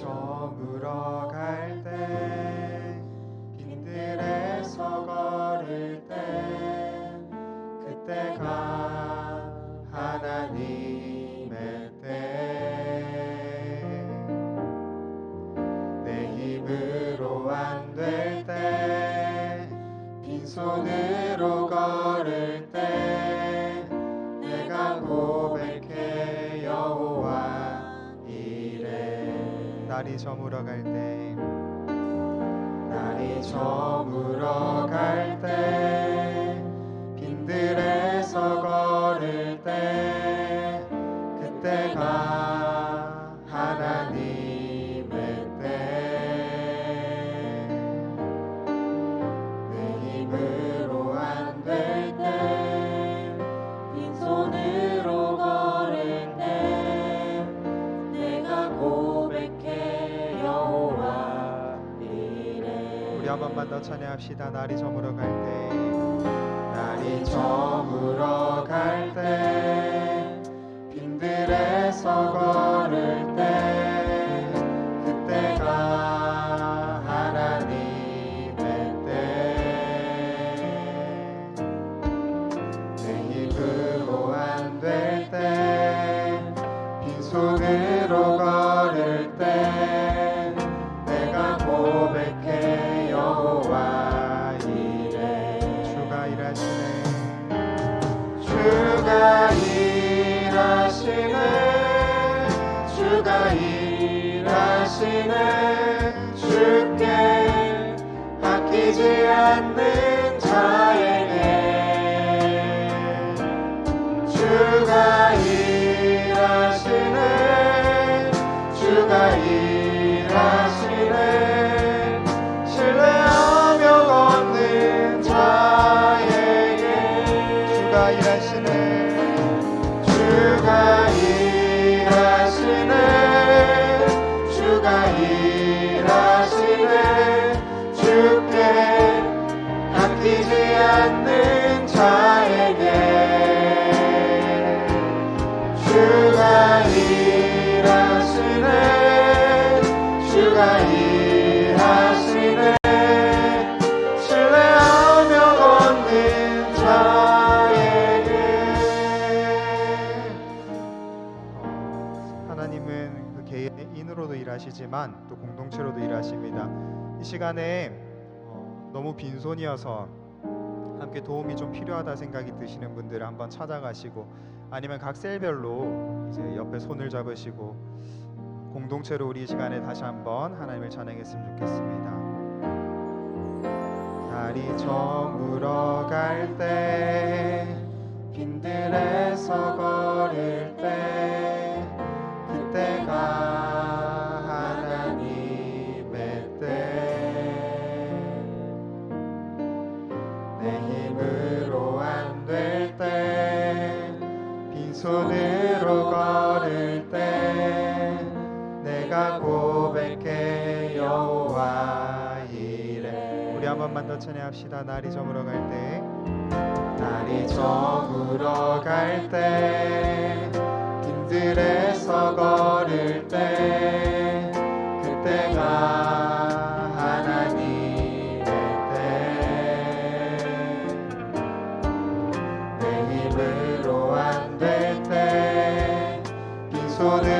저물어 갈 때 날이 저물어 갈 때 빈들에서 걸을 때 그때가 더 찬양합시다. 날이 저물어 갈 때, 날이 저물어 갈 때, 빈들에서 걸 일하시지만 또 공동체로도 일하십니다 이 시간에 어, 너무 빈손이어서 함께 도움이 좀 필요하다 생각이 드시는 분들은 한번 찾아가시고 아니면 각 셀별로 이제 옆에 손을 잡으시고 공동체로 우리 이 시간에 다시 한번 하나님을 찬양했으면 좋겠습니다. 날이 저물어 갈 때 빈들에서 걸을 때 그때가 찬양합시다. 날이 저물어 갈 때. 날이 저물어 갈 때. 빈들에서 걸을 때. 그때가 하나님의 때 내 힘으로 안 될 때. 빈손으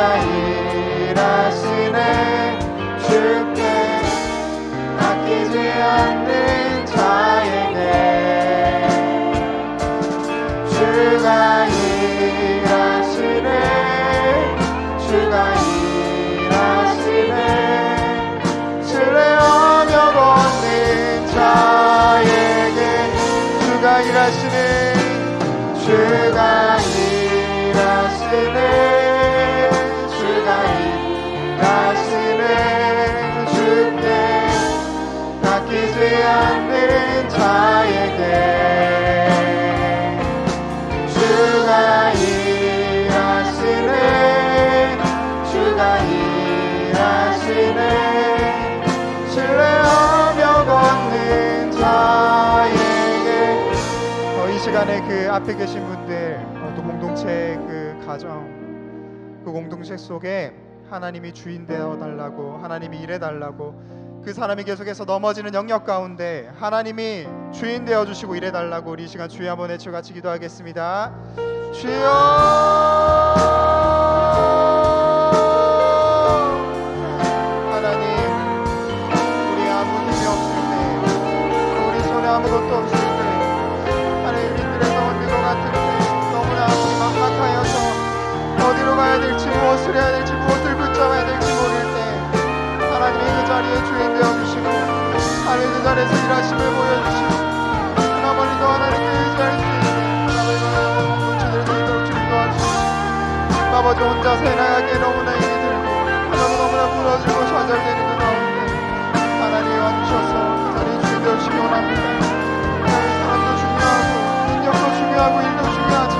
la ira. 시간에 그 앞에 계신 분들 어, 또 공동체 그 가정 그 공동체 속에 하나님이 주인 되어 달라고 하나님이 일해 달라고 그 사람이 계속해서 넘어지는 영역 가운데 하나님이 주인 되어 주시고 일해 달라고 우리 이 시간 주여 한번 외쳐 같이 기도하겠습니다. 주여 아무것도 없을 무엇을 해야 될지 무엇을 붙잡아야 될지 모를 때 하나님이 그 자리에 주인 되어주시고 하나님 그 자리에서 일하심을 보여주시고 나머지도 하나님께 의지할 수 있는 하나님의 공동체들도 있도록 주님 도와주시고 아버지 혼자 새나가게 너무나 힘이 들고 하나님 너무나 부러지고 좌절되는 그 가운데 하나님이 와주셔서 그 자리에 주인 되어주시기 원합니다. 하나님 사람도 중요하고 능력도 중요하고 일도 중요하지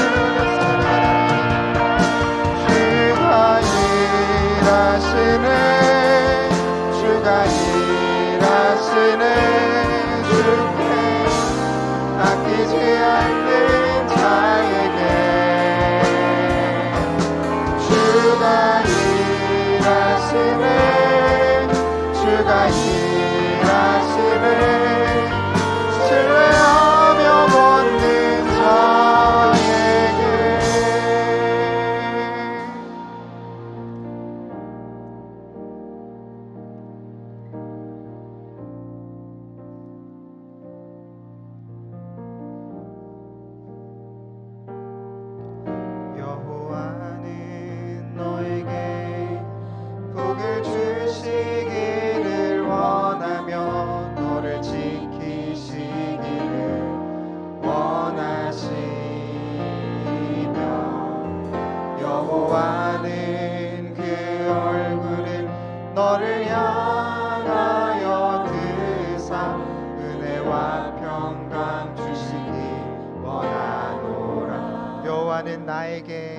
여호와는 나에게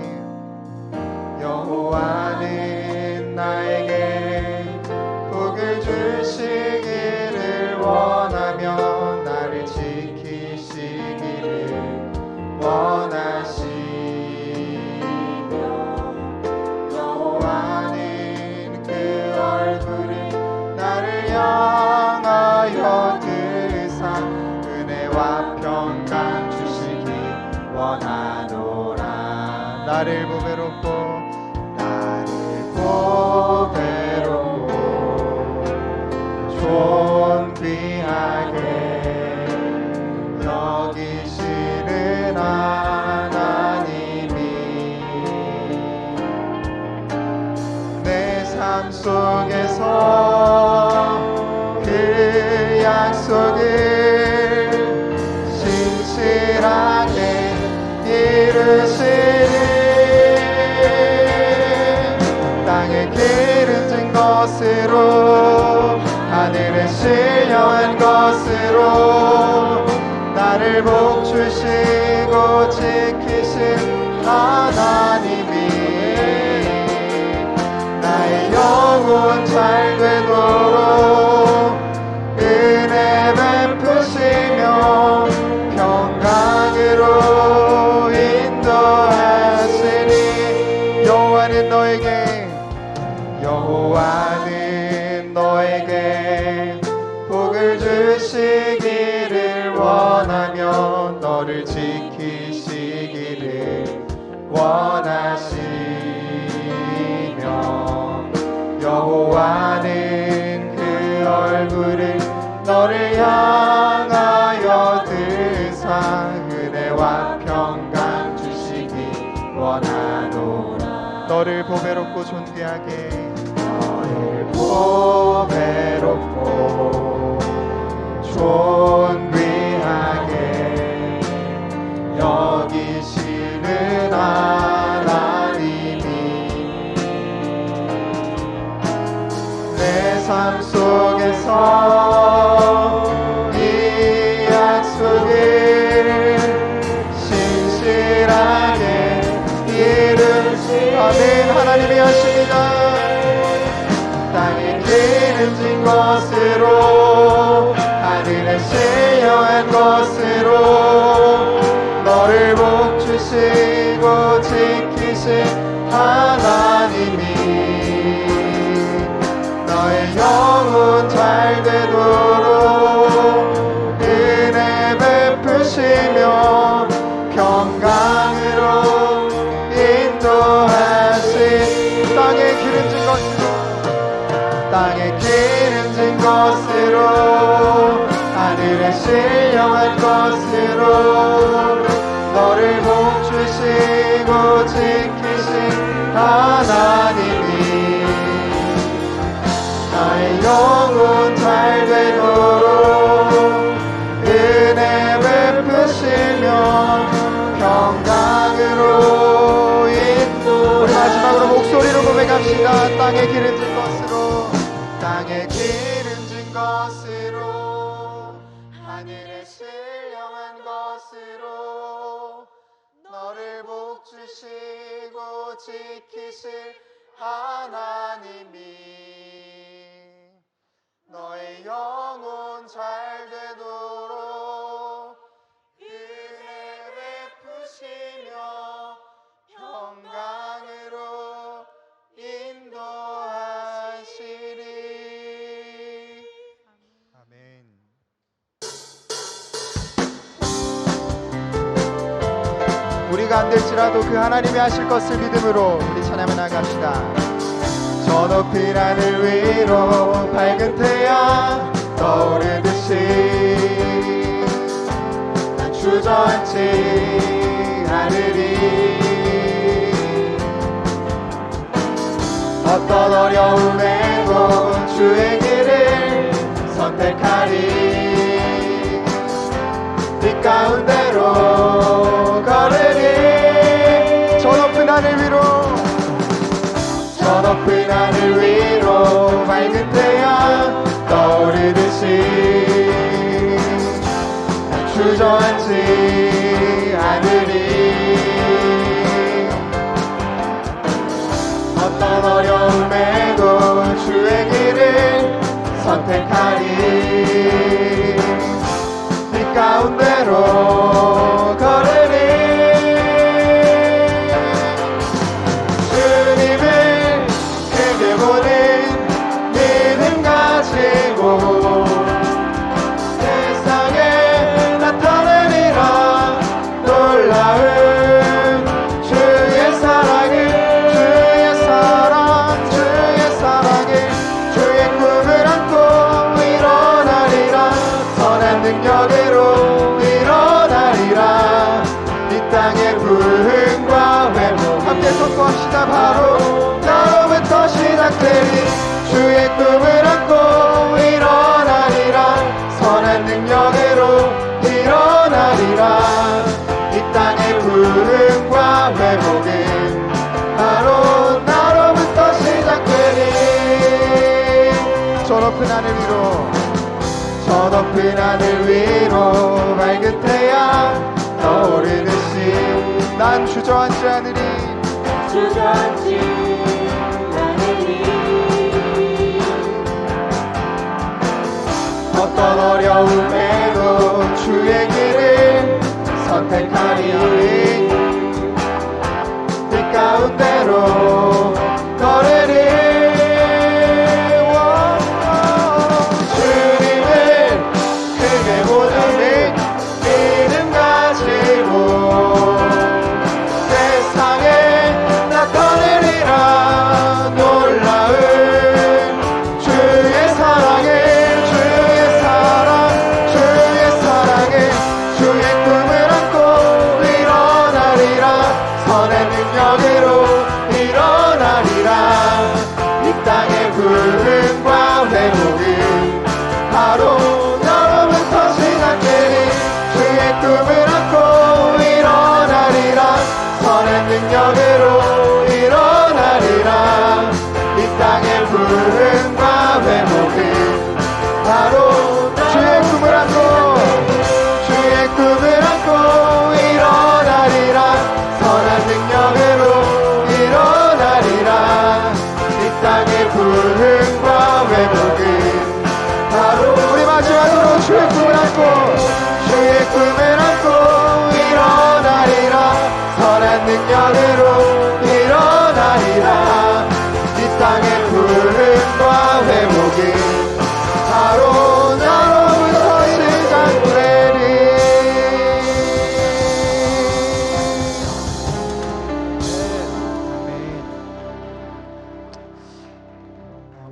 여호와는 나에게 복을 주시 속에서 그 약속을 신실하게 이루시니 땅의 기름진 것으로 하늘에 신령한 것으로 나를 복주시고 지키신 하나님이 나의 영혼 잘 원하노라. 너를 보배롭고 존귀하게. 너를 보배롭고 존귀하게. I know. 될지라도 그 하나님이 하실 것을 믿음으로 우리 찬양해 나갑시다. 저 높은 하늘 위로 밝은 태양 떠오르듯이 난 주저앉지 않으리 어떤 어려움에도 주의 길을 선택하리 빛 가운데로 선택하니 빛 가운데로 걸으니 주님을 크게 보는 믿음 가지고 푸른 하늘 위로 밝은 태양 떠오르듯이 난 주저앉지 않으리. 주저앉지 않으리. 어떤 어려움에도 주의 길을 선택하리. 빛 가운데로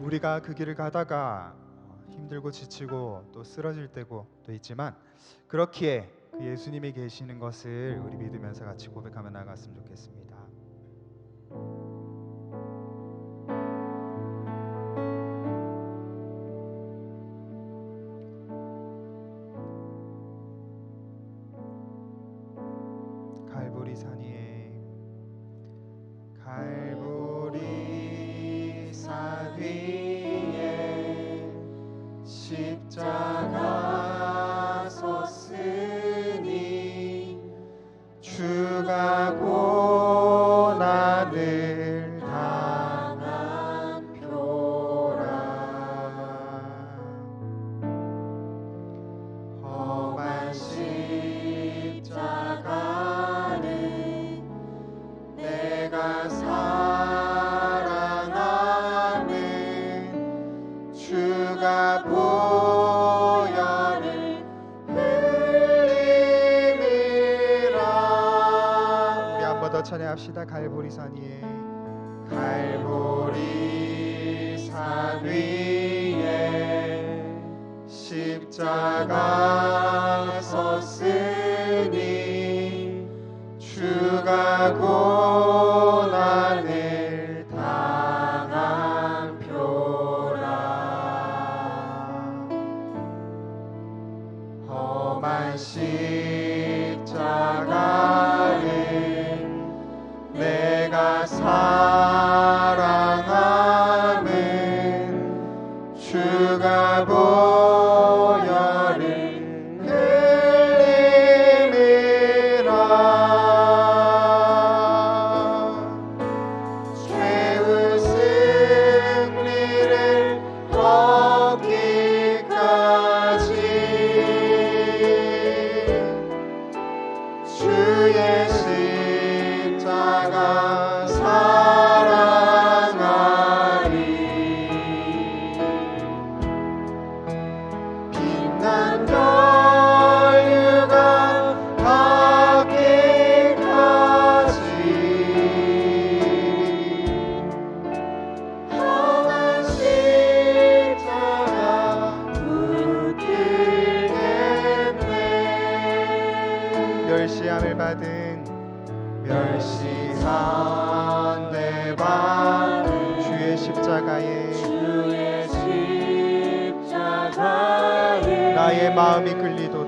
우리가 그 길을 가다가 어, 힘들고 지치고 또 쓰러질 때고 또 있지만 그렇기에 그 예수님이 계시는 것을 우리 믿으면서 같이 고백하며 나갔으면 좋겠습니다. Hallelujah. 합시다. 갈보리산 위에 갈보리산 위에 십자가 섰으니 주가 곧 나를 주의 십자가에. 주의 십자가에. 나의 마음이 끌리도